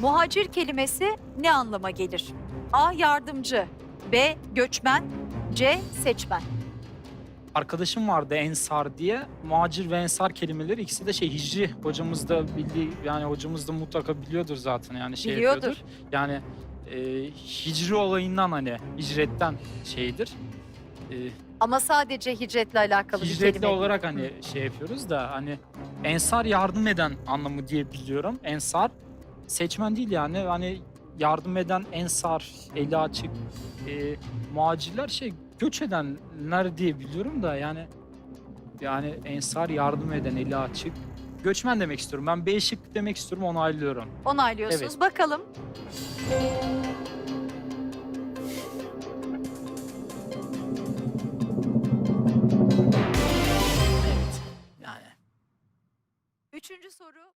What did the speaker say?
Muhacir kelimesi ne anlama gelir? A. Yardımcı B. Göçmen C. Seçmen Arkadaşım vardı Ensar diye. Muhacir ve Ensar kelimeleri ikisi de şey hicri. Hocamız da bildiği yani hocamız da mutlaka biliyordur zaten yani şey Biliyordur. yapıyordur. Yani e, hicri olayından hani hicretten şeydir. E, Ama sadece hicretle alakalı bir hicretli kelime. olarak hani şey yapıyoruz da hani Ensar yardım eden anlamı diye biliyorum. Ensar seçmen değil yani hani yardım eden Ensar, eli açık, e, muhacirler şey göç edenler diye biliyorum da yani yani Ensar yardım eden, eli açık. Göçmen demek istiyorum. Ben B şık demek istiyorum, onaylıyorum. Onaylıyorsunuz. Evet. Bakalım. Evet. Yani Üçüncü soru.